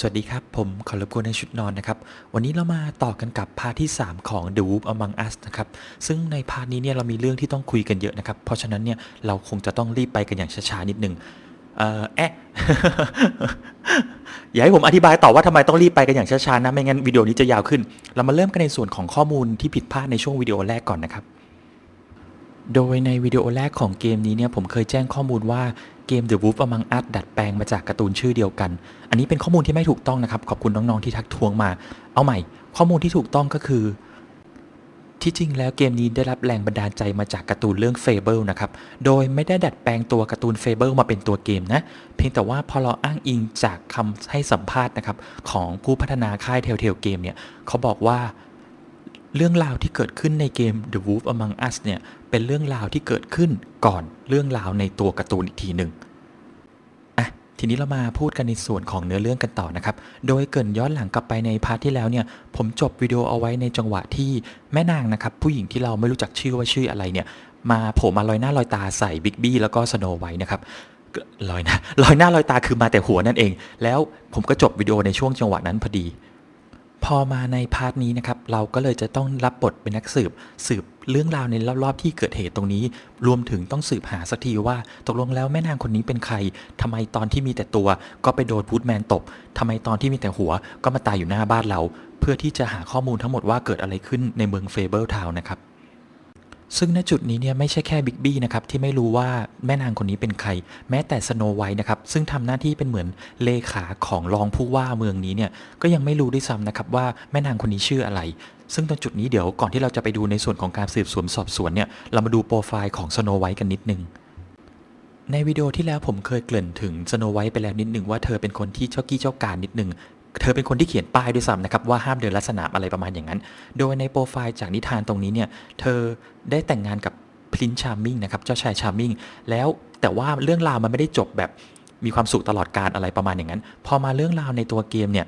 สวัสดีครับ ผมขอรบกวนในชุดนอนนะครับ วันนี้เรามาต่อกันกับพาร์ทที่ 3 ของ The Wolf Among Us นะครับ ซึ่งในพาร์ทนี้เนี่ยเรามีเรื่องที่ต้องคุยกันเยอะนะครับ เพราะฉะนั้นเนี่ยเราคงจะต้องรีบไปกันอย่างช้าๆนิดนึงเอ่อแอะอย่าให้ผมอธิบายต่อว่าทำไมต้องรีบไปกันอย่างช้าๆนะ ไม่งั้นวิดีโอนี้จะยาวขึ้น เรามาเริ่มกันในส่วนของข้อมูลที่ผิดพลาดในช่วงวิดีโอแรกก่อนนะครับโดยในวิดีโอแรกของเกมนี้เนี่ยผมเคยแจ้งข้อมูลว่า เกม The Wolf Among Us ดัดแปลงมาจากการ์ตูนชื่อเดียวกัน อันนี้เป็นข้อมูลที่ไม่ถูกต้องนะครับ ขอบคุณน้องๆที่ทักท้วงมา เอาใหม่ ข้อมูลที่ถูกต้องก็คือ ที่จริงแล้วเกมนี้ได้รับแรงบันดาลใจมาจากการ์ตูนเรื่อง Fable นะครับ โดยไม่ได้ดัดแปลงตัวการ์ตูน Fable มาเป็นตัวเกมนะ เพียงแต่ว่าพอเราอ้างอิงจากคำให้สัมภาษณ์นะครับของผู้พัฒนาค่าย Telltale Game เนี่ย เขาบอกว่า เรื่องราวที่เกิดขึ้นในเกม The Wolf Among Us เนี่ย เป็นเรื่องราวที่เกิดขึ้นก่อนเรื่องราวในตัวการ์ตูนอีกทีหนึ่งอะทีนี้เรามาพูดกันในส่วนของเนื้อเรื่องกันต่อนะครับ โดยเกินย้อนหลังกลับไปในพาร์ทที่แล้วเนี่ย ผมจบวิดีโอเอาไว้ในจังหวะที่แม่นางนะครับ ผู้หญิงที่เราไม่รู้จักชื่อว่าชื่ออะไรเนี่ย มาโผล่มาลอยหน้าลอยตาใส่บิ๊กบี้แล้วก็สโนไวท์นะครับลอยหน้าลอยหน้าลอยตาคือมาแต่หัวนั่นเอง แล้วผมก็จบวิดีโอในช่วงจังหวะนั้นพอดี พอมาในพาร์ทนี้นะครับเราก็เลยจะต้องรับบทเป็นนักสืบ สืบเรื่องราวในรอบๆที่เกิดเหตุตรงนี้ รวมถึงต้องสืบหาสักทีว่าตกลงแล้วแม่นางคนนี้เป็นใครทำไมตอนที่มีแต่ตัว ก็ไปโดนพูดแมนตบทำไมตอนที่มีแต่หัว ก็มาตายอยู่หน้าบ้านเรา เพื่อที่จะหาข้อมูลทั้งหมดว่าเกิดอะไรขึ้นในเมืองเฟเบิลทาวน์นะครับ ซึ่งณจุดนี้เนี่ยไม่ใช่แค่บิ๊กบี้นะครับที่ไม่รู้ว่าแม่นางคนนี้เป็นใคร แม้แต่สโนไวท์นะครับซึ่งทำหน้าที่เป็นเหมือนเลขาของรองผู้ว่าเมืองนี้เนี่ยก็ยังไม่รู้ด้วยซ้ำนะครับว่าแม่นางคนนี้ชื่ออะไร ซึ่งตรงจุดนี้เดี๋ยวก่อนที่เราจะไปดูในส่วนของการสืบสวนสอบสวนเนี่ยเรามาดูโปรไฟล์ของสโนไวท์กันนิดนึงในวิดีโอที่แล้วผมเคยเกริ่นถึงสโนไวท์ไปแล้วนิดหนึ่งว่าเธอเป็นคนที่เจ้ากี้เจ้าการนิดหนึ่ง เธอเป็นคนที่เขียนป้ายด้วยซ้ำนะครับว่าห้ามเดินลัดสนามอะไรประมาณอย่างนั้น โดยในโปรไฟล์จากนิทานตรงนี้เนี่ยเธอได้แต่งงานกับพรินชาร์มิงนะครับเจ้าชายชาร์มิงแล้วแต่ว่าเรื่องราวมันไม่ได้จบแบบมีความสุขตลอดการอะไรประมาณอย่างนั้น พอมาเรื่องราวในตัวเกมเนี่ย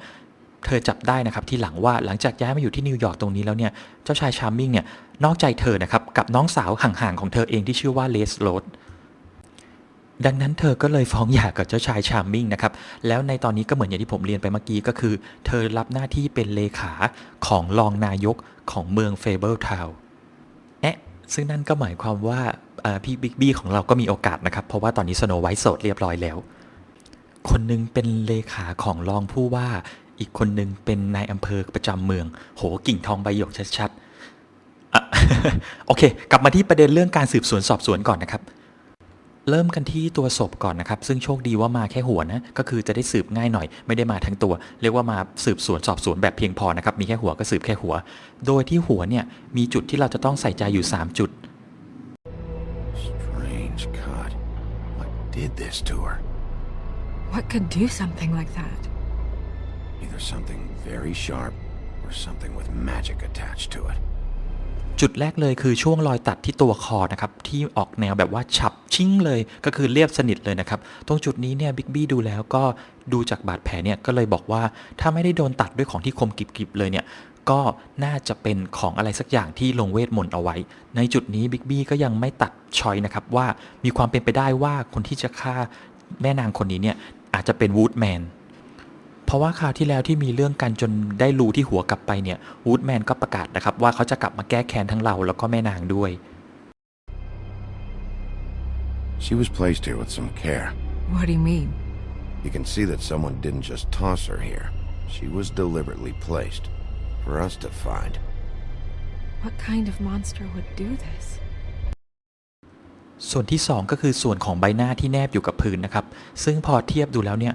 เธอจับได้นะครับที่หลังว่าหลังจากย้ายมาอยู่ที่นิวยอร์กตรงนี้แล้วเนี่ยเจ้าชายชาร์มิงเนี่ยนอกใจเธอนะครับกับน้องสาวห่างๆของเธอเองที่ชื่อว่าเลสโรด ดังนั้นเธอก็เลยฟ้องหย่ากับเจ้าชายชาร์มิงนะครับ แล้วในตอนนี้ก็เหมือนอย่างที่ผมเรียนไปเมื่อกี้ก็คือ เธอรับหน้าที่เป็นเลขาของรองนายกของเมืองเฟเบิลทาวน์แอะซึ่งนั่นก็หมายความว่าพี่บิ๊กบี้ของเราก็มีโอกาสนะครับ เพราะว่าตอนนี้สโนไวท์โสดเรียบร้อยแล้ว คนหนึงเป็นเลขาของรองผู้ว่า อีกคนหนึงเป็นนายอำเภอประจำเมือง โหกิ่งทองใบหยกชัดๆอะโอเค กลับมาที่ประเด็นเรื่องการสืบสวนสอบสวนก่อนนะครับ เริ่มกันที่ตัวศพก่อนนะครับ ซึ่งโชคดีว่ามาแค่หัวนะก็คือจะได้สืบง่ายหน่อย ไม่ได้มาทั้งตัว เรียกว่ามาสืบสวนสอบสวนแบบเพียงพอนะครับมีแค่หัวก็สืบแค่หัว โดยที่หัวเนี่ยมีจุดที่เราจะต้องใส่ใจอยู่ 3 จุด Strange cut. What did this to her? What could do something like that? Either something very sharp or something with magic attached to it. จุดแรกเลยคือช่วงรอยตัดที่ตัวคอนะครับที่ออกแนวแบบว่าฉับชิ่งเลยก็คือเรียบสนิทเลยนะครับตรงจุดนี้เนี่ยบิ๊กบี้ดูแล้วก็ดูจากบาดแผลเนี่ยก็เลยบอกว่าถ้าไม่ได้โดนตัดด้วยของที่คมกริบๆเลยเนี่ยก็น่าจะเป็นของอะไรสักอย่างที่ลงเวทมนต์เอาไว้ ในจุดนี้บิ๊กบี้ก็ยังไม่ตัดชอยนะครับว่ามีความเป็นไปได้ว่าคนที่จะฆ่าแม่นางคนนี้เนี่ยอาจจะเป็นวูดแมน เพราะว่าคราวที่แล้วที่มีเรื่องกันจนได้รู้ที่หัวกลับไปเนี่ยวูดแมนก็ประกาศนะครับว่าเขาจะกลับมาแก้แค้นทั้งเราแล้วก็แม่นางด้วย She was placed here with some care. What do you mean? You can see that someone didn't just toss her here. She was deliberately placed for us to find. What kind of monster would do this? ส่วนที่ 2 ก็คือส่วนของใบหน้าที่แนบอยู่กับพื้นนะครับ ซึ่งพอเทียบดูแล้วเนี่ย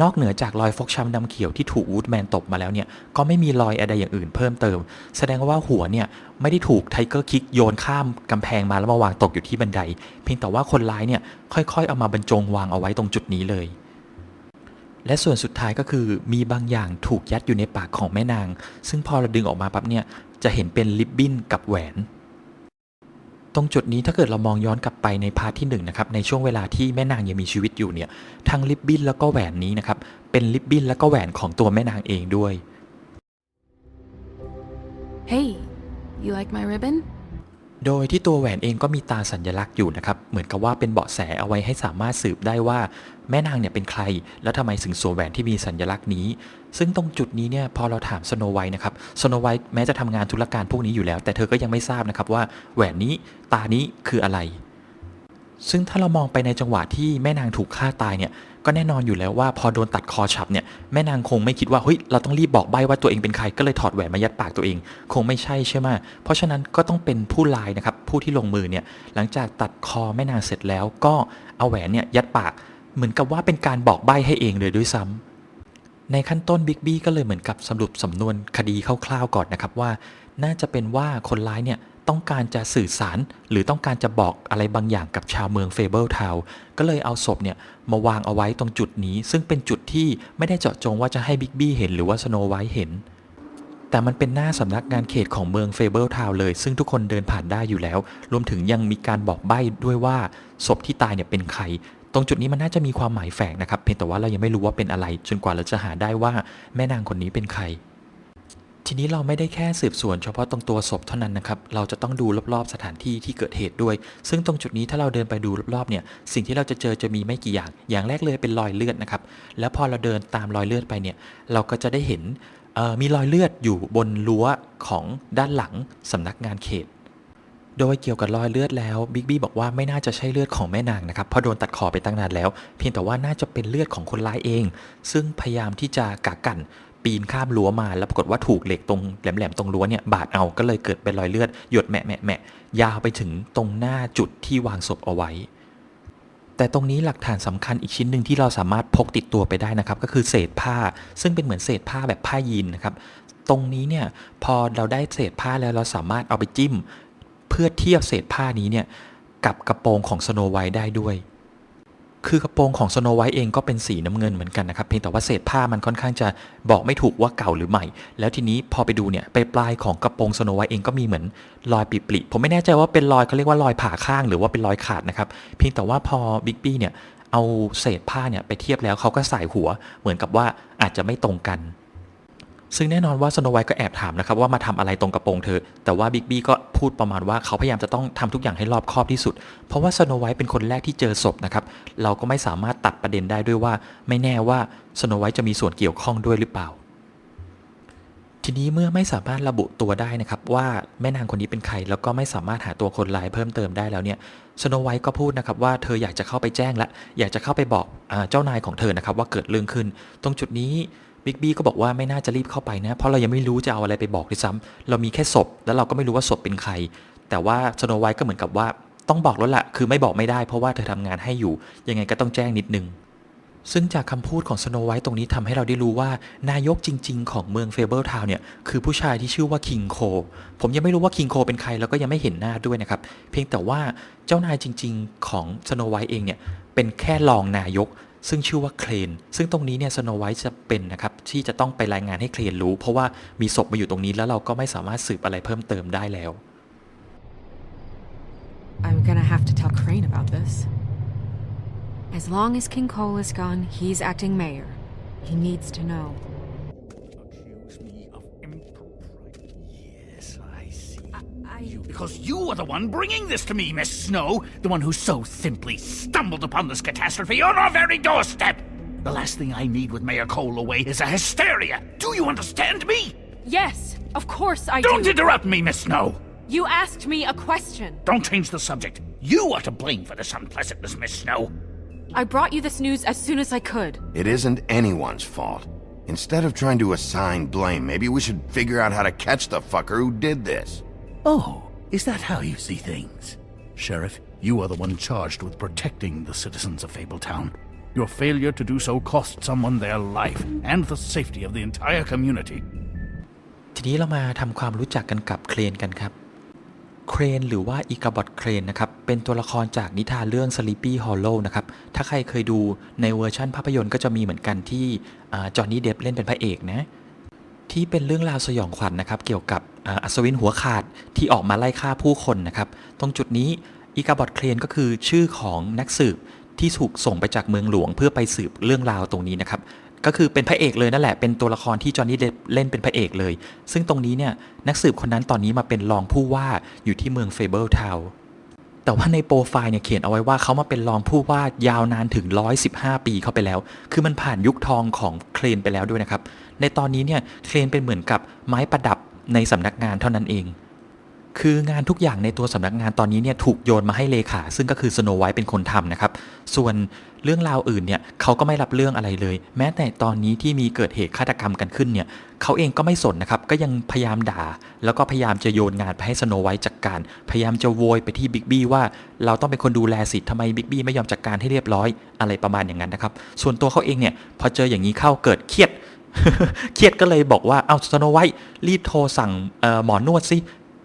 นอกเหนือจากรอยฟกช้ำดำเขียวที่ถูกวูดแมนตบมาแล้วเนี่ย ก็ไม่มีรอยอะไรอย่างอื่นเพิ่มเติม แสดงว่าหัวเนี่ย ไม่ได้ถูกไทเกอร์คิกโยนข้ามกำแพงมาแล้วมาวางตกอยู่ที่บันได เพียงแต่ว่าคนร้ายเนี่ย ค่อยๆ เอามาบรรจงวางเอาไว้ตรงจุดนี้เลย และส่วนสุดท้ายก็คือมีบางอย่างถูกยัดอยู่ในปากของแม่นาง ซึ่งพอเราดึงออกมาปั๊บเนี่ยจะเห็นเป็นลิปบิ้นกับแหวน ตรงจุดนี้ถ้าเกิดเรามองย้อนกลับไปในพาร์ทที่1นงนะครับในช่วงเวลาที่แม่นางยังมีชีวิตอยู่เนี่ยทั้งลิบบิ้นแล้วก็แหวนนี้นะครับเป็นลิบบิ้นแล้วก็แหวนของตัวแม่นางเองด้วย Hey, you like my ribbon? โดยที่ตัวแหวนเองก็มีตาสัญลักษณ์อยู่นะครับ เหมือนกับว่าเป็นเบาะแสเอาไว้ให้สามารถสืบได้ว่าแม่นางเนี่ยเป็นใคร แล้วทำไมถึงสวมแหวนที่มีสัญลักษณ์นี้ ซึ่งตรงจุดนี้เนี่ยพอเราถามสโนไวท์นะครับสโนไวท์แม้จะทำงานธุรการพวกนี้อยู่แล้ว แต่เธอก็ยังไม่ทราบนะครับว่าแหวนนี้ตานี้คืออะไรซึ่งถ้าเรามองไปในจังหวะที่แม่นางถูกฆ่าตายเนี่ย ก็แน่นอนอยู่แล้วว่าพอโดนตัดคอฉับเนี่ยแม่นางคงไม่คิดว่าเฮ้ยเราต้องรีบบอกใบว่าตัวเองเป็นใครก็เลยถอดแหวนมายัดปากตัวเอง คงไม่ใช่ใช่ไหมเพราะฉะนั้นก็ต้องเป็นผู้ลายนะครับผู้ที่ลงมือเนี่ยหลังจากตัดคอแม่นางเสร็จแล้ว ก็เอาแหวนเนี่ยยัดปากเหมือนกับว่าเป็นการบอกใบให้เองเลยด้วยซ้ำในขั้นต้นบิ๊กบี้ก็เลยเหมือนกับสรุปสำนวนคดีคร่าวๆก่อนนะครับว่า น่าจะเป็นว่าคนร้ายเนี่ย ต้องการจะสื่อสาร หรือต้องการจะบอกอะไรบางอย่างกับชาวเมืองเฟเบิลทาวก็เลยเอาศพเนี่ยมาวางเอาไว้ตรงจุดนี้ ซึ่งเป็นจุดที่ไม่ได้เจาะจงว่าจะให้บิ๊กบี้เห็นหรือว่าสโนไวท์เห็น แต่มันเป็นหน้าสำนักงานเขตของเมืองเฟเบิลทาวเลย ซึ่งทุกคนเดินผ่านได้อยู่แล้ว รวมถึงยังมีการบอกใบ้ด้วยว่าศพที่ตายเนี่ยเป็นใครตรงจุดนี้มันน่าจะมีความหมายแฝงนะครับเพียงแต่ว่าเรายังไม่รู้ว่าเป็นอะไร จนกว่าเราจะหาได้ว่าแม่นางคนนี้เป็นใคร ทีนี้เราไม่ได้แค่สืบสวนเฉพาะตรงตัวศพเท่านั้นนะครับ เราจะต้องดูรอบๆสถานที่ที่เกิดเหตุด้วย ซึ่งตรงจุดนี้ถ้าเราเดินไปดูรอบๆเนี่ย สิ่งที่เราจะเจอจะมีไม่กี่อย่าง อย่างแรกเลยเป็นรอยเลือดนะครับ แล้วพอเราเดินตามรอยเลือดไปเนี่ย เราก็จะได้เห็นมีรอยเลือดอยู่บนรั้วของด้านหลังสำนักงานเขต โดยเกี่ยวกับรอยเลือดแล้วบิ๊กบี้บอกว่าไม่น่าจะใช่เลือดของแม่นางนะครับเพราะโดนตัดคอไปตั้งนานแล้ว เพียงแต่ว่าน่าจะเป็นเลือดของคนร้ายเอง ซึ่งพยายามที่จะกักกัน ปีนข้ามรั้วมาแล้วปรากฏว่าถูกเหล็กตรงแหลมๆตรงรั้วเนี่ยบาดเอาก็เลยเกิดเป็นรอยเลือดหยดแมะแมะแมะยาวไปถึงตรงหน้าจุดที่วางศพเอาไว้ แต่ตรงนี้หลักฐานสำคัญอีกชิ้นหนึ่งที่เราสามารถพกติดตัวไปได้นะครับ ก็คือเศษผ้า ซึ่งเป็นเหมือนเศษผ้าแบบผ้ายีนนะครับ ตรงนี้เนี่ยพอเราได้เศษผ้าแล้วเราสามารถเอาไปจิ้ม เพื่อเทียบเศษผ้านี้เนี่ยกับกระโปรงของสโนไวท์ได้ด้วย คือกระโปรงของสโนไวท์เองก็เป็นสีน้ำเงินเหมือนกันนะครับ เพียงแต่ว่าเศษผ้ามันค่อนข้างจะบอกไม่ถูกว่าเก่าหรือใหม่ แล้วทีนี้พอไปดูเนี่ยไปปลายของกระโปรงสโนไวท์เองก็มีเหมือนรอยปริๆผมไม่แน่ใจว่าเป็นรอยเขาเรียกว่ารอยผ่าข้างหรือว่าเป็นรอยขาดนะครับ เพียงแต่ว่าพอบิ๊กบี้เนี่ยเอาเศษผ้าเนี่ยไปเทียบแล้วเขาก็ใส่หัว เหมือนกับว่าอาจจะไม่ตรงกัน ซึ่งแน่นอนว่าสโนไวท์ก็แอบถามนะครับว่ามาทำอะไรตรงกระโปรงเธอ แต่ว่าบิ๊กบี้ก็พูดประมาณว่าเขาพยายามจะต้องทำทุกอย่างให้รอบคอบที่สุด เพราะว่าสโนไวท์เป็นคนแรกที่เจอศพนะครับ เราก็ไม่สามารถตัดประเด็นได้ด้วยว่า ไม่แน่ว่าสโนไวท์จะมีส่วนเกี่ยวข้องด้วยหรือเปล่า ทีนี้เมื่อไม่สามารถระบุตัวได้นะครับว่าแม่นางคนนี้เป็นใคร แล้วก็ไม่สามารถหาตัวคนร้ายเพิ่มเติมได้แล้วเนี่ยสโนไวท์ก็พูดนะครับว่าเธออยากจะเข้าไปแจ้งและอยากจะเข้าไปบอกอเจ้านายของเธอนะครับว่าเกิดเรื่องขึ้น ตรงจุดนี้ บิ๊กบี้ก็บอกว่าไม่น่าจะรีบเข้าไปนะ เพราะเรายังไม่รู้จะเอาอะไรไปบอกด้วยซ้ำเรามีแค่ศพ แล้วเราก็ไม่รู้ว่าศพเป็นใคร แต่ว่าสโนไวท์ก็เหมือนกับว่าต้องบอกแล้วล่ะ คือไม่บอกไม่ได้เพราะว่าเธอทำงานให้อยู่ ยังไงก็ต้องแจ้งนิดนึง ซึ่งจากคำพูดของสโนไวท์ตรงนี้ทำให้เราได้รู้ว่านายกจริง ๆ ของเมืองเฟเบิลทาวน์เนี่ยคือผู้ชายที่ชื่อว่าคิงโค ผมยังไม่รู้ว่าคิงโคเป็นใครแล้วก็ยังไม่เห็นหน้าด้วยนะครับ เพียงแต่ว่าเจ้านายจริง ๆ ของสโนไวท์เองเนี่ยเป็นแค่รองนายก ซึ่งชื่อว่าเคลน ซึ่งตรงนี้เนี่ยสโนไวท์จะเป็นนะครับที่จะต้องไปรายงานให้เคลนรู้ เพราะว่ามีศพมาอยู่ตรงนี้แล้วเราก็ไม่สามารถสืบอะไรเพิ่มเติมได้แล้ว I'm gonna have to tell Crane about this. As long as King Cole is gone, he's acting mayor. He needs to know. I. You, because you are the one bringing this to me, Miss Snow. The one who so simply stumbled upon this catastrophe on our very doorstep. The last thing I need with Mayor Cole away is a hysteria. Do you understand me? Yes, of course I Don't do. interrupt me, Miss Snow. You asked me a question. Don't change the subject. You are to blame for this unpleasantness, Miss Snow. I brought you this news as soon as I could. It isn't anyone's fault. Instead of trying to assign blame, maybe we should figure out how to catch the fucker who did this. Oh, is that how you see things? Sheriff, you are the one charged with protecting the citizens of Fabletown. Your failure to do so cost someone their life and the safety of the entire community. ทีนี้เรามาทำความรู้จักกันกับเครนกันครับ เครนหรือว่าอีกาบอตเครนนะครับ เป็นตัวละครจากนิทานเรื่อง Sleepy Hollow นะครับ ถ้าใครเคยดูในเวอร์ชั่นภาพยนตร์ก็จะมีเหมือนกันที่จอห์นนี่เดฟเล่นเป็นพระเอกนะ ที่เป็นเรื่องราวสยองขวัญนะครับ เกี่ยวกับอัศวินหัวขาดที่ออกมาไล่ฆ่าผู้คนนะครับ ตรงจุดนี้อีกาบอตเครนก็คือชื่อของนักสืบที่ถูกส่งไปจากเมืองหลวงเพื่อไปสืบเรื่องราวตรงนี้นะครับ ก็คือเป็นพระเอกเลยนั่นแหละ เป็นตัวละครที่จอห์นนี่เดเล่นเป็นพระเอกเลย ซึ่งตรงนี้เนี่ยนักสืบคนนั้นตอนนี้มาเป็นรองผู้ว่าอยู่ที่เมืองเฟเบิลทาวน์ แต่ว่าในโปรไฟล์เนี่ยเขียนเอาไว้ว่าเขามาเป็นรองผู้ว่ายาวนานถึง 115 ปีเข้าไปแล้ว คือมันผ่านยุคทองของเคลนไปแล้วด้วยนะครับ ในตอนนี้เนี่ยเคลนเป็นเหมือนกับไม้ประดับในสำนักงานเท่านั้นเอง คืองานทุกอย่างในตัวสำนักงานตอนนี้เนี่ยถูกโยนมาให้เลขา ซึ่งก็คือสโนไวท์เป็นคนทำนะครับ ส่วนเรื่องราวอื่นเนี่ยเขาก็ไม่รับเรื่องอะไรเลย แม้แต่ตอนนี้ที่มีเกิดเหตุฆาตกรรมกันขึ้นเนี่ย เขาเองก็ไม่สนนะครับ ก็ยังพยายามด่า แล้วก็พยายามจะโยนงานไปให้สโนไวท์จัดการ พยายามจะโวยไปที่บิ๊กบี้ว่า เราต้องเป็นคนดูแลสิทำไมบิ๊กบี้ไม่ยอมจัดการให้เรียบร้อยอะไรประมาณอย่างนั้นนะครับ ส่วนตัวเขาเองเนี่ยพอเจออย่างนี้เข้าเกิดเครียด เครียดก็เลยบอกว่าเอาสโนไวท์รีบโทรสั่งหมอนวดสิ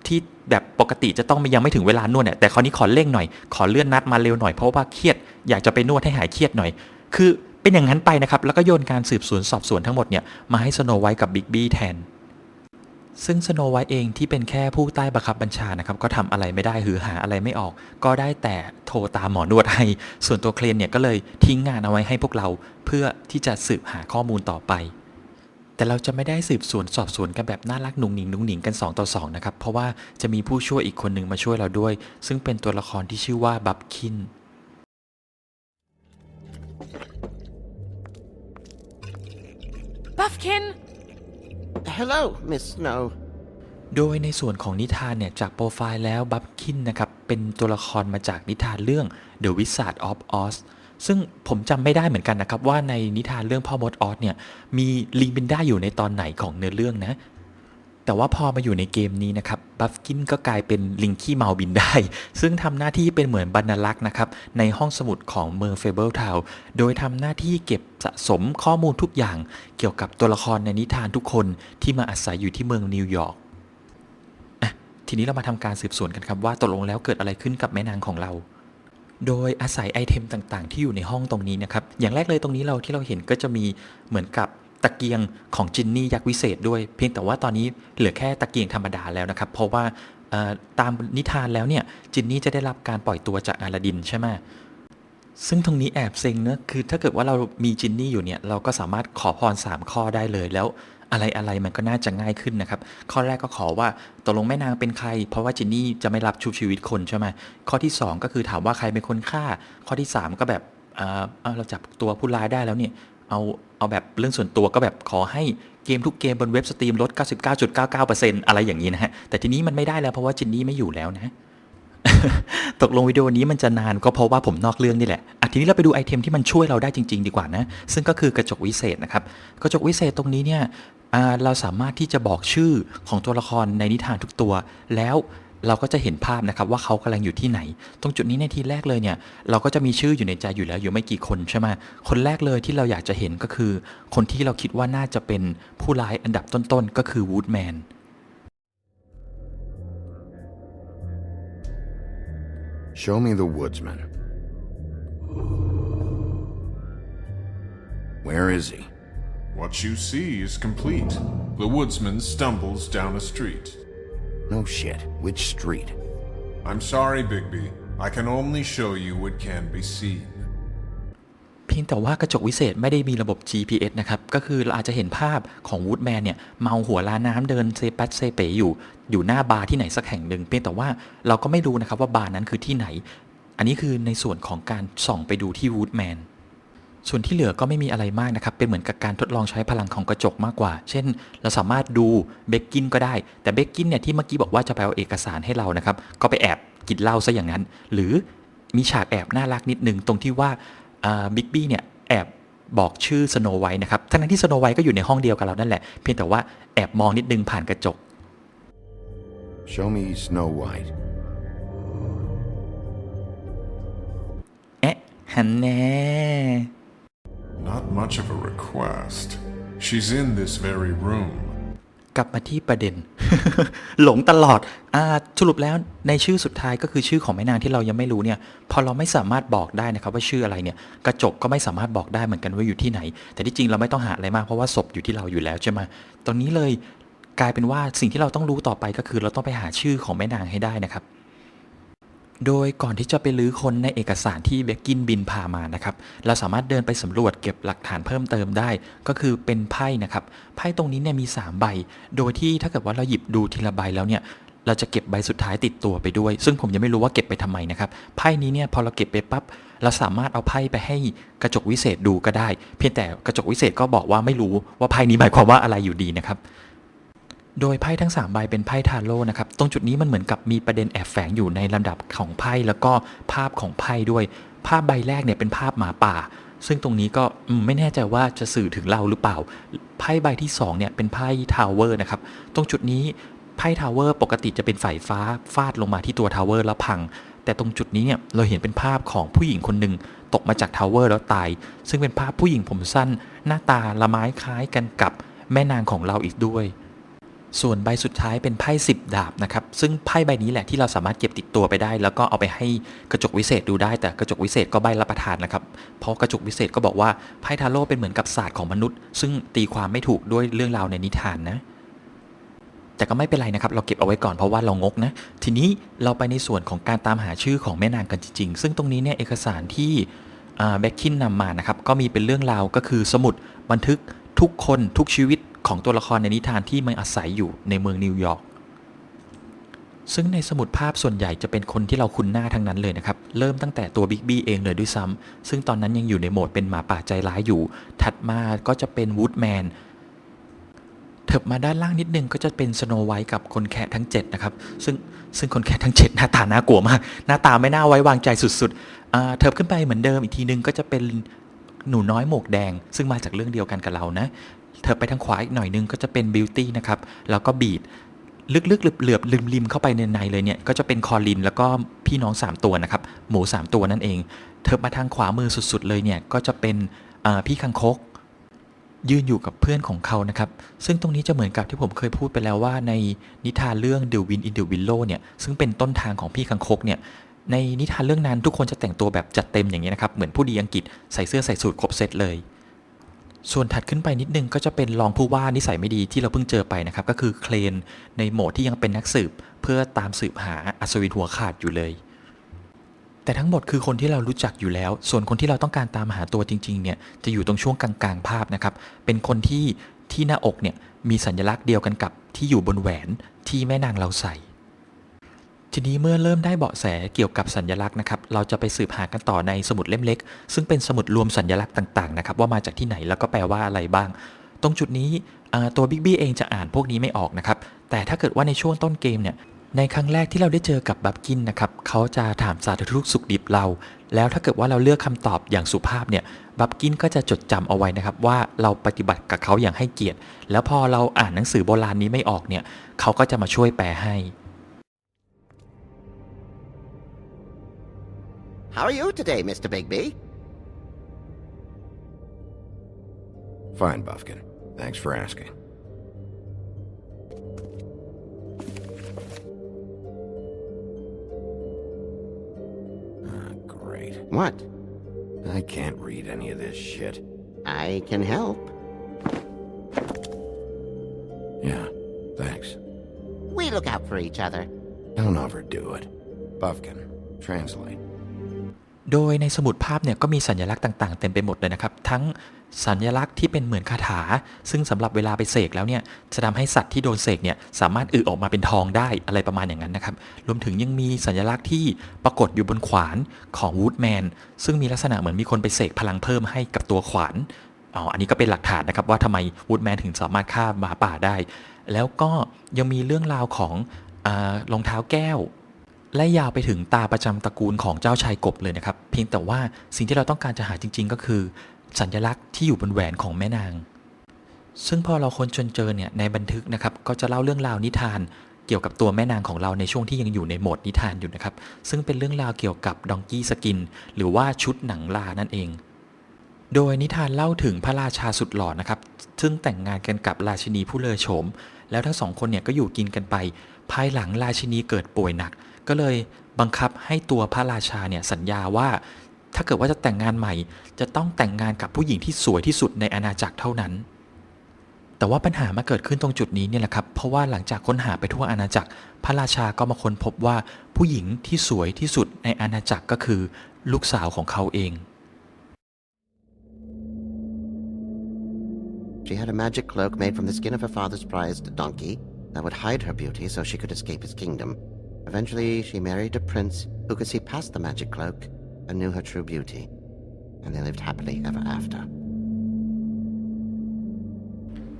ที่แบบปกติจะต้องยังไม่ถึงเวลานวดเนี่ยแต่คราวนี้ขอเร่งหน่อย ขอเลื่อนนัดมาเร็วหน่อยเพราะว่าเครียดอยากจะไปนวดให้หายเครียดหน่อย คือ เป็นอย่างนั้นไปนะครับ แล้วก็โยนการสืบสวนสอบสวนทั้งหมดเนี่ยมาให้สโนไวท์กับบิ๊กบี้แทน ซึ่งสโนไวท์เองที่เป็นแค่ผู้ใต้บังคับบัญชานะครับก็ทำอะไรไม่ได้หือหาอะไรไม่ออก ก็ได้แต่โทรตามหมอนวดให้ ส่วนตัวเคลนเนี่ยก็เลยทิ้งงานเอาไว้ให้พวกเราเพื่อที่จะสืบหาข้อมูลต่อไปแต่เราจะไม่ได้สืบสวนสอบสวนกันแบบน่ารักหนุ่งหนิงหนุ่งหนิงกัน 2 ต่อ 2 นะครับ เพราะว่าจะมีผู้ช่วยอีกคนหนึ่งมาช่วยเราด้วย ซึ่งเป็นตัวละครที่ชื่อว่าบับคิน Buffkin! Hello, Miss Snow. โดยในส่วนของนิทานเนี่ย จากโปรไฟล์แล้วบับคินนะครับ เป็นตัวละครมาจากนิทานเรื่อง The Wizard of Oz ซึ่งผมจำไม่ได้เหมือนกันนะครับ ว่าในนิทานเรื่องพ่อมดออสเนี่ย มีลิงบินได้อยู่ในตอนไหนของเนื้อเรื่องนะ แต่ว่าพอมาอยู่ในเกมนี้นะครับบัฟกินก็กลายเป็นลิงขี้เมาบินได้ ซึ่งทำหน้าที่เป็นเหมือนบรรลักษ์นะครับในห้องสมุดของเมืองเฟเบิลทาวโดยทำหน้าที่เก็บสะสมข้อมูลทุกอย่าง เกี่ยวกับตัวละครในนิทานทุกคนที่มาอาศัยอยู่ที่เมืองนิวยอร์กทีนี้เรามาทำการสืบสวนกันครับว่าตกลงแล้วเกิดอะไรขึ้นกับแม่นางของเราโดยอาศัยไอเทมต่างๆ ที่อยู่ในห้องตรงนี้นะครับ อย่างแรกเลยตรงนี้เราที่เราเห็นก็จะมีเหมือนกับ ตะเกียงของจินนี่ยักษ์วิเศษด้วย เพียงแต่ว่าตอนนี้เหลือแค่ตะเกียงธรรมดาแล้วนะครับ เพราะว่าตามนิทานแล้วเนี่ยจินนี่จะได้รับการปล่อยตัวจากอาลาดินใช่ไหมซึ่งตรงนี้แอบเซ็งเนอะคือถ้าเกิดว่าเรามีจินนี่อยู่เนี่ยเราก็สามารถขอพร 3 ข้อได้เลยแล้วอะไรอะไรมันก็น่าจะง่ายขึ้นนะครับ ข้อแรกก็ขอว่าตกลงแม่นางเป็นใคร เพราะว่าจินนี่จะไม่รับชุบชีวิตคนใช่ไหมข้อที่ 2 ก็คือถามว่าใครเป็นคนฆ่า ข้อที่ 3 ก็แบบอ่าเราจับตัวผู้ร้ายได้แล้วเนี่ยเอา เอาแบบเรื่องส่วนตัวก็แบบขอให้เกมทุกเกมบนเว็บสตรีมลด 99.99%อะไรอย่างนี้นะฮะ แต่ทีนี้มันไม่ได้แล้วเพราะว่าจินนี่ไม่อยู่แล้วนะ ตกลงวิดีโอนี้มันจะนานก็เพราะว่าผมนอกเรื่องนี่แหละอะทีนี้เราไปดูไอเทมที่มันช่วยเราได้จริง ๆ ดีกว่านะ ซึ่งก็คือกระจกวิเศษนะครับ กระจกวิเศษตรงนี้เนี่ยเราสามารถที่จะบอกชื่อของตัวละครในนิทานทุกตัวแล้ว เราก็จะเห็นภาพนะครับว่าเขากำลังอยู่ที่ไหน ตรงจุดนี้ในทีแรกเลยเนี่ยเราก็จะมีชื่ออยู่ในใจอยู่แล้วอยู่ไม่กี่คนใช่ไหมคนแรกเลยที่เราอยากจะเห็นก็คือ คนที่เราคิดว่าน่าจะเป็นผู้ร้ายอันดับต้นๆก็คือวูดแมน Show me the woodsman. Where is he? What you see is complete. The woodsman stumbles down a street. No shit. Which street? I'm sorry, Bigby. I can only show you what can be seen. เพียงแต่ว่ากระจกวิเศษไม่ได้มีระบบ GPS นะครับ ก็คือเราอาจจะเห็นภาพของวูดแมนเนี่ย เมาหัวลาน้ำเดินเซปัสเซเป๋อยู่ อยู่หน้าบาร์ที่ไหนสักแห่งหนึ่ง เพียงแต่ว่าเราก็ไม่รู้นะครับว่าบาร์นั้นคือที่ไหน อันนี้คือในส่วนของการส่องไปดูที่วูดแมน ส่วนที่เหลือก็ไม่มีอะไรมากนะครับ เป็นเหมือนกับการทดลองใช้พลังของกระจกมากกว่า เช่น เราสามารถดูเบกกินก็ได้ แต่เบกกินเนี่ยที่เมื่อกี้บอกว่าจะไปเอาเอกสารให้เรานะครับ ก็ไปแอบกินเหล้าซะอย่างนั้น หรือมีฉากแอบน่ารักนิดนึงตรงที่ว่าบิ๊กบี้เนี่ยแอบบอกชื่อสโนไวท์นะครับ ทั้งๆที่สโนไวท์ก็อยู่ในห้องเดียวกับเรานั่นแหละ เพียงแต่ว่าแอบมองนิดนึงผ่านกระจก Show me Snow White. แอะหันแน่ Not much of a request. She's in this very room. กลับมาที่ประเด็น หลงตลอดอ่าสรุปแล้วในชื่อสุดท้ายก็คือชื่อของแม่นางที่เรายังไม่รู้เนี่ย พอเราไม่สามารถบอกได้นะครับว่าชื่ออะไรเนี่ย กระจกก็ไม่สามารถบอกได้เหมือนกันว่าอยู่ที่ไหน แต่ที่จริงเราไม่ต้องหาอะไรมากเพราะว่าศพอยู่ที่เราอยู่แล้วใช่ไหมตรงนี้เลยกลายเป็นว่าสิ่งที่เราต้องรู้ต่อไปก็คือเราต้องไปหาชื่อของแม่นางให้ได้นะครับ โดยก่อนที่จะไปลื้อคนในเอกสารที่เบกกินบินพามานะครับ เราสามารถเดินไปสำรวจเก็บหลักฐานเพิ่มเติมได้ ก็คือเป็นไพ่นะครับ ไพ่ตรงนี้เนี่ยมี 3 ใบ โดยที่ถ้าเกิดว่าเราหยิบดูทีละใบแล้วเนี่ย เราจะเก็บใบสุดท้ายติดตัวไปด้วย ซึ่งผมยังไม่รู้ว่าเก็บไปทำไมนะครับ ไพ่นี้เนี่ยพอเราเก็บไปปั๊บ เราสามารถเอาไพ่ไปให้กระจกวิเศษดูก็ได้ เพียงแต่กระจกวิเศษก็บอกว่าไม่รู้ว่าไพ่นี้หมายความว่าอะไรอยู่ดีนะครับ โดยไพ่ทั้ง 3 ใบเป็นไพ่ทาโร่นะครับ ตรงจุดนี้มันเหมือนกับมีประเด็นแอบแฝงอยู่ในลำดับของไพ่แล้วก็ภาพของไพ่ด้วย ภาพใบแรกเนี่ยเป็นภาพหมาป่า ซึ่งตรงนี้ก็ไม่แน่ใจว่าจะสื่อถึงเราหรือเปล่า ไพ่ใบที่2เนี่ยเป็นไพ่ทาวเวอร์นะครับ ตรงจุดนี้ไพ่ทาวเวอร์ปกติจะเป็นสายฟ้าฟาดลงมาที่ตัวทาวเวอร์แล้วพัง แต่ตรงจุดนี้เนี่ยเราเห็นเป็นภาพของผู้หญิงคนหนึ่งตกมาจากทาวเวอร์แล้วตาย ซึ่งเป็นภาพผู้หญิงผมสั้น หน้าตาละไม้คล้ายกันกับแม่นางของเราอีกด้วย ส่วนใบสุดท้ายเป็นไพ่สิบดาบนะครับ ซึ่งไพ่ใบนี้แหละที่เราสามารถเก็บติดตัวไปได้ แล้วก็เอาไปให้กระจกวิเศษดูได้ แต่กระจกวิเศษก็ใบรับประทานนะครับ เพราะกระจกวิเศษก็บอกว่าไพ่ทาโร่เป็นเหมือนกับศาสตร์ของมนุษย์ ซึ่งตีความไม่ถูกด้วยเรื่องราวในนิทานนะแต่ก็ไม่เป็นไรนะครับ เราเก็บเอาไว้ก่อนเพราะว่าเรางกนะ ทีนี้เราไปในส่วนของการตามหาชื่อของแม่นางกันจริงๆ ซึ่งตรงนี้เนี่ยเอกสารที่แบ็คคินนำมานะครับ ก็มีเป็นเรื่องราวก็คือสมุดบันทึกทุกคนทุกชีวิต ของตัวละครในนิทานที่มันอาศัยอยู่ในเมืองนิวยอร์กซึ่งในสมุดภาพส่วนใหญ่จะเป็นคนที่เราคุ้นหน้าทั้งนั้นเลยนะครับ เริ่มตั้งแต่ตัวบิ๊กบี้เองเลยด้วยซ้ำซึ่งตอนนั้นยังอยู่ในโหมดเป็นหมาป่าใจร้ายอยู่ ถัดมาก็จะเป็นวูดแมนเถิบมาด้านล่างนิดนึงก็จะเป็นสโนไวท์กับคนแคะทั้ง 7 นะครับ ซึ่งซึ่งคนแคะทั้ง 7 หน้าตาน่ากลัวมาก หน้าตาไม่น่าไว้วางใจสุดๆอ่าเถิบขึ้นไปเหมือนเดิมอีกทีนึงก็จะเป็นหนูน้อยหมวกแดง ซึ่งมาจากเรื่องเดียวกันกับเรานะ เถิบไปทางขวาอีกหน่อยนึงก็จะเป็นบิวตี้นะครับ แล้วก็บีดลึกๆเหลือบๆริมๆเข้าไปในในเลยเนี่ย ก็จะเป็นคอลินแล้วก็พี่น้อง 3 ตัวนะครับ หมู 3 ตัวนั่นเองเถิบมาทางขวามือสุดๆเลยเนี่ย ก็จะเป็นพี่คังคกยืนอยู่กับเพื่อนของเขานะครับ ซึ่งตรงนี้จะเหมือนกับที่ผมเคยพูดไปแล้วว่าในนิทานเรื่อง The Wind in the Willow เนี่ย ซึ่งเป็นต้นทางของพี่คังคกเนี่ย ในนิทานเรื่องนั้นทุกคนจะแต่งตัวแบบจัดเต็มอย่างนี้นะครับ เหมือนผู้ดีอังกฤษใส่เสื้อใส่สูทครบเซตเลย ส่วนถัดขึ้นไปนิดนึงก็จะเป็นรองผู้ว่านิสัยไม่ดีที่เราเพิ่งเจอไปนะครับ ก็คือเคลนในโหมดที่ยังเป็นนักสืบ เพื่อตามสืบหาอัศวินหัวขาดอยู่เลย แต่ทั้งหมดคือคนที่เรารู้จักอยู่แล้ว ส่วนคนที่เราต้องการตามหาตัวจริงๆเนี่ยจะอยู่ตรงช่วงกลางๆภาพนะครับ เป็นคนที่ที่หน้าอกเนี่ยมีสัญลักษณ์เดียวกันกับที่อยู่บนแหวนที่แม่นางเราใส่ ทีนี้เมื่อเริ่มได้เบาะแสเกี่ยวกับสัญลักษณ์นะครับ เราจะไปสืบหากันต่อในสมุดเล่มเล็ก ซึ่งเป็นสมุดรวมสัญลักษณ์ต่างๆนะครับว่ามาจากที่ไหนแล้วก็แปลว่าอะไรบ้าง ตรงจุดนี้ตัวบิ๊กบี้เองจะอ่านพวกนี้ไม่ออกนะครับ แต่ถ้าเกิดว่าในช่วงต้นเกมเนี่ยในครั้งแรกที่เราได้เจอกับบับกินนะครับเขาจะถามสารทุกสุขดิบเรา แล้วถ้าเกิดว่าเราเลือกคำตอบอย่างสุภาพเนี่ยบับกินก็จะจดจำเอาไว้นะครับว่าเราปฏิบัติกับเขาอย่างให้เกียรติ แล้วพอเราอ่านหนังสือโบราณนี้ไม่ออกเนี่ยเขาก็จะมาช่วยแปลให้ How are you today, Mr. Bigby? Fine, Buffkin. Thanks for asking. Ah, great. What? I can't read any of this shit. I can help. Yeah, thanks. We look out for each other. Don't overdo it. Buffkin, translate. โดยในสมุดภาพเนี่ยก็มีสัญลักษณ์ต่างๆเต็มไปหมดเลยนะครับ ทั้งสัญลักษณ์ที่เป็นเหมือนคาถา ซึ่งสำหรับเวลาไปเสกแล้วเนี่ยจะทำให้สัตว์ที่โดนเสกเนี่ยสามารถอึออกมาเป็นทองได้อะไรประมาณอย่างนั้นนะครับ รวมถึงยังมีสัญลักษณ์ที่ปรากฏอยู่บนขวานของวูดแมนซึ่งมีลักษณะเหมือนมีคนไปเสกพลังเพิ่มให้กับตัวขวานอ๋ออันนี้ก็เป็นหลักฐานนะครับว่าทำไมวูดแมนถึงสามารถฆ่าหมาป่าได้ แล้วก็ยังมีเรื่องราวของอารองเท้าแก้ว และยาวไปถึงตาประจำตระกูลของเจ้าชายกบเลยนะครับ เพียงแต่ว่าสิ่งที่เราต้องการจะหาจริง ๆ ก็คือ สัญลักษณ์ที่อยู่บนแหวนของแม่นาง ซึ่งพอเราคนจนเจอเนี่ยในบันทึกนะครับก็จะเล่าเรื่องราวนิทานเกี่ยวกับตัวแม่นางของเราในช่วงที่ยังอยู่ในโหมดนิทานอยู่นะครับ ซึ่งเป็นเรื่องราวเกี่ยวกับดองกี้สกิน หรือว่าชุดหนังลานั่นเอง โดยนิทานเล่าถึงพระราชาสุดหล่อนะครับ ซึ่งแต่งงานกันกับราชินีผู้เลอโฉม แล้วทั้งสองคนเนี่ยก็อยู่กินกันไป ภายหลังราชินีเกิดป่วยหนัก ก็เลยบังคับให้ตัวพระราชาเนี่ยสัญญาว่า ถ้าเกิดว่าจะแต่งงานใหม่ จะต้องแต่งงานกับผู้หญิงที่สวยที่สุดในอาณาจักรเท่านั้น แต่ว่าปัญหามาเกิดขึ้นตรงจุดนี้เนี่ยแหละครับ เพราะว่าหลังจากค้นหาไปทั่วอาณาจักร พระราชาก็มาค้นพบว่าผู้หญิงที่สวยที่สุดในอาณาจักรก็คือ ลูกสาวของเขาเอง She had a magic cloak made from the skin of her father's prized donkey that would hide her beauty so she could escape his kingdom. Eventually, she married a prince who could see past the magic cloak and knew her true beauty. And they lived happily ever after.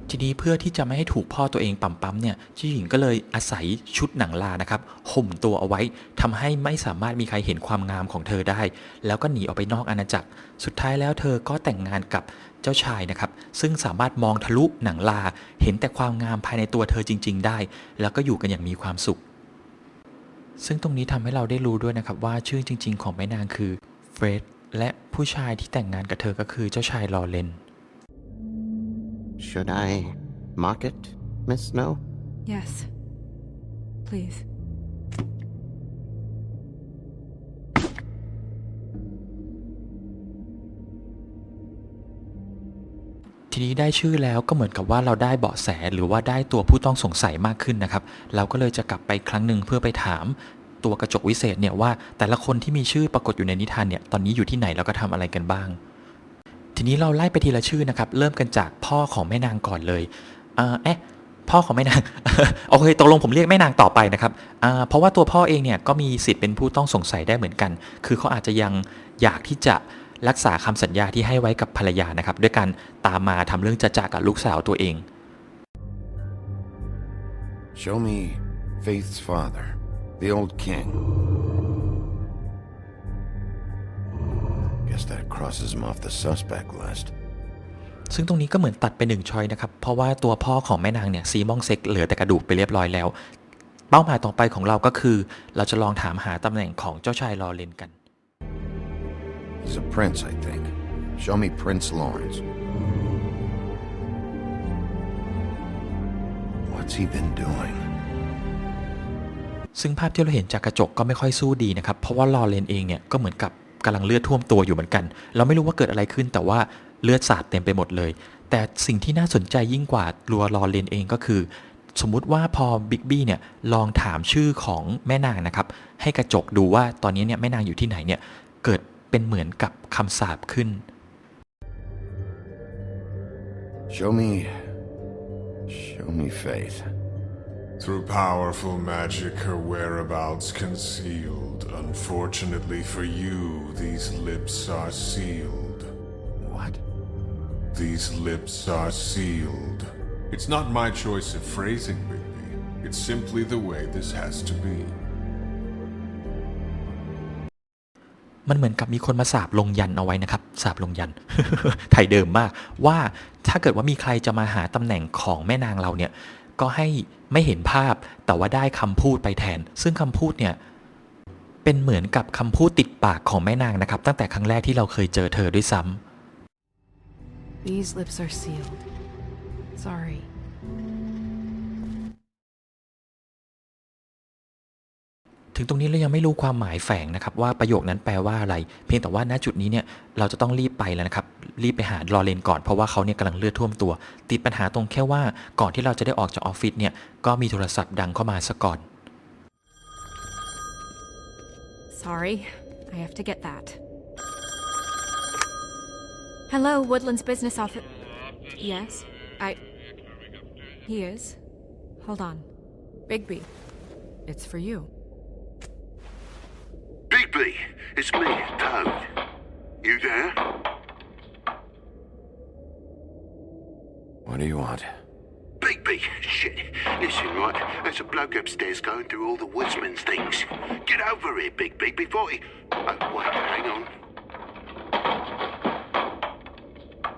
ทีนี้เพื่อที่จะไม่ให้ถูกพ่อตัวเองปั๊มปั๊มเนี่ยเจ้าหญิงก็เลยอาศัยชุดหนังลานะครับห่มตัวเอาไว้ทำให้ไม่สามารถมีใครเห็นความงามของเธอได้ แล้วก็หนีออกไปนอกอาณาจักร สุดท้ายแล้วเธอก็แต่งงานกับเจ้าชายนะครับ ซึ่งสามารถมองทะลุหนังลา เห็นแต่ความงามภายในตัวเธอจริง ๆ ได้ แล้วก็อยู่กันอย่างมีความสุข ซึ่งตรงนี้ทำให้เราได้รู้ด้วยนะครับว่าชื่อจริง ๆ ของแม่นางคือเฟรดและผู้ชายที่แต่งงานกับเธอก็คือเจ้าชายลอเรน Should I mark it, Miss Snow? Yes. Please. ทีนี้ได้ชื่อแล้วก็เหมือนกับว่าเราได้เบาะแสหรือว่าได้ตัวผู้ต้องสงสัยมากขึ้นนะครับ เราก็เลยจะกลับไปครั้งหนึ่งเพื่อไปถามตัวกระจกวิเศษเนี่ยว่าแต่ละคนที่มีชื่อปรากฏอยู่ในนิทานเนี่ยตอนนี้อยู่ที่ไหนแล้วก็ทำอะไรกันบ้าง ทีนี้เราไล่ไปทีละชื่อนะครับ เริ่มกันจากพ่อของแม่นางก่อนเลยเอ่อเอ๊ะพ่อของแม่นางโอเคตกลงผมเรียกแม่นางต่อไปนะครับเพราะว่าตัวพ่อเองเนี่ยก็มีสิทธิ์เป็นผู้ต้องสงสัยได้เหมือนกัน คือเขาอาจจะยังอยากที่จะ รักษาคำสัญญาที่ให้ไว้กับภรรยานะครับ ด้วยการตามมาทำเรื่องจะจากกับลูกสาวตัวเอง Show me Faith's father, the old king. Guess that crosses him off the suspect list. ซึ่งตรงนี้ก็เหมือนตัดไปหนึ่งชอยนะครับ เพราะว่าตัวพ่อของแม่นางเนี่ยซีมองเซ็กเหลือแต่กระดูกไปเรียบร้อยแล้ว เป้าหมายต่อไปของเราก็คือ เราจะลองถามหาตำแหน่งของเจ้าชายลอเรนกัน He's a prince, I think. Show me Prince Lawrence. What's he been doing? ซึ่งภาพที่เราเห็นจากกระจกก็ไม่ค่อยสู้ดีนะครับ เพราะว่าลอเรนเองเนี่ยก็เหมือนกับกำลังเลือดท่วมตัวอยู่เหมือนกัน เราไม่รู้ว่าเกิดอะไรขึ้นแต่ว่าเลือดสาดเต็มไปหมดเลย แต่สิ่งที่น่าสนใจยิ่งกว่ารัวลอเรนเองก็คือ สมมุติว่าพอบิ๊กบี้เนี่ยลองถามชื่อของแม่นางนะครับ ให้กระจกดูว่าตอนนี้เนี่ยแม่นางอยู่ที่ไหนเนี่ยเกิด เป็นเหมือนกับคำสาปขึ้น Show me. Show me Faith. Through powerful magic, her whereabouts concealed. Unfortunately for you, these lips are sealed. What? These lips are sealed. It's not my choice of phrasing, Bigby. It's simply the way this has to be. มันเหมือนกับมีคนมาสาบลงยันเอาไว้นะครับสาบลงยันไทยเดิมมาก ว่าถ้าเกิดว่ามีใครจะมาหาตำแหน่งของแม่นางเราเนี่ยก็ให้ไม่เห็นภาพแต่ว่าได้คำพูดไปแทน ซึ่งคำพูดเนี่ยเป็นเหมือนกับคำพูดติดปากของแม่นางนะครับ ตั้งแต่ครั้งแรกที่เราเคยเจอเธอด้วยซ้ำ These lips are sealed. Sorry. ถึงตรงนี้เรายังไม่รู้ความหมายแฝงนะครับว่าประโยคนั้นแปลว่าอะไร เพียงแต่ว่าณจุดนี้เนี่ยเราจะต้องรีบไปแล้วนะครับ รีบไปหาลอเรนก่อนเพราะว่าเขาเนี่ยกำลังเลือดท่วมตัว ติดปัญหาตรงแค่ว่าก่อนที่เราจะได้ออกจากออฟฟิศเนี่ยก็มีโทรศัพท์ดังเข้ามาซะก่อน Sorry. I have to get that. Hello, Woodlands Business Office. Yes, I. He is. Hold on. Bigby. It's for you. Bigby, it's me, Toad. You there? What do you want? Bigby, shit. Listen, right, there's a bloke upstairs going through all the woodsman's things. Get over here, Bigby, before he... Oh, wait, hang on.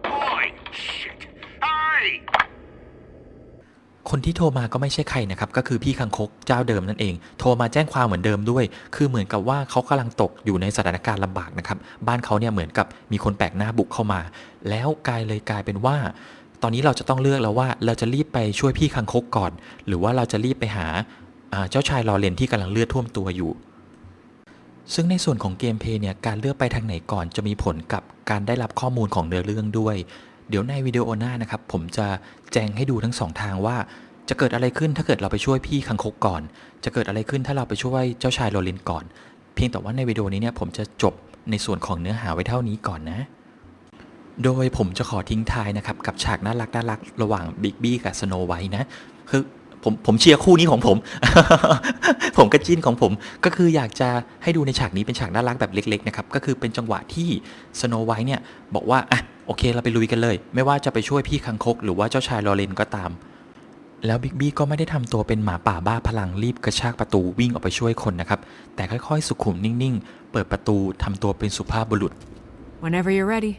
Oi, shit. Hey! คนที่โทรมาก็ไม่ใช่ใครนะครับ ก็คือพี่คังคกเจ้าเดิมนั่นเอง โทรมาแจ้งความเหมือนเดิมด้วย คือเหมือนกับว่าเขากำลังตกอยู่ในสถานการณ์ลำบากนะครับ บ้านเขาเนี่ยเหมือนกับมีคนแปลกหน้าบุกเข้ามา แล้วกลายเลยกลายเป็นว่า ตอนนี้เราจะต้องเลือกแล้วว่าเราจะรีบไปช่วยพี่คังคกก่อน หรือว่าเราจะรีบไปหาเจ้าชายลอเรนที่กำลังเลือดท่วมตัวอยู่ซึ่งในส่วนของเกมเพลย์เนี่ยการเลือกไปทางไหนก่อนจะมีผลกับการได้รับข้อมูลของเนื้อเรื่องด้วย เดี๋ยวในวิดีโอหน้านะครับ ผมจะแจงให้ดูทั้งสองทางว่าจะเกิดอะไรขึ้นถ้าเกิดเราไปช่วยพี่คังคกก่อน จะเกิดอะไรขึ้นถ้าเราไปช่วยเจ้าชายโรลินก่อน เพียงแต่ว่าในวิดีโอนี้เนี่ยผมจะจบในส่วนของเนื้อหาไว้เท่านี้ก่อนนะ โดยผมจะขอทิ้งท้ายนะครับกับฉากน่ารักน่ารักระหว่างบิ๊กบี้กับสโนไวท์นะ คือผมผมเชียร์คู่นี้ของผม ผมกับจิ้นของผมก็คืออยากจะให้ดูในฉากนี้เป็นฉากน่ารักแบบเล็กๆนะครับก็คือเป็นจังหวะที่สโนไวท์เนี่ยบอกว่าอะ โอเคเราไปลุยกันเลย ไม่ว่าจะไปช่วยพี่คังคกหรือว่าเจ้าชายลอเรนก็ตาม แล้วบิ๊กบี้ก็ไม่ได้ทำตัวเป็นหมาป่าบ้าพลังรีบกระชากประตูวิ่งออกไปช่วยคนนะครับ แต่ค่อยๆ สุขุมนิ่งๆ เปิดประตูทำตัวเป็นสุภาพบุรุษ Whenever you're ready.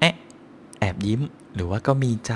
แอะแอบยิ้มหรือว่าก็มีใจ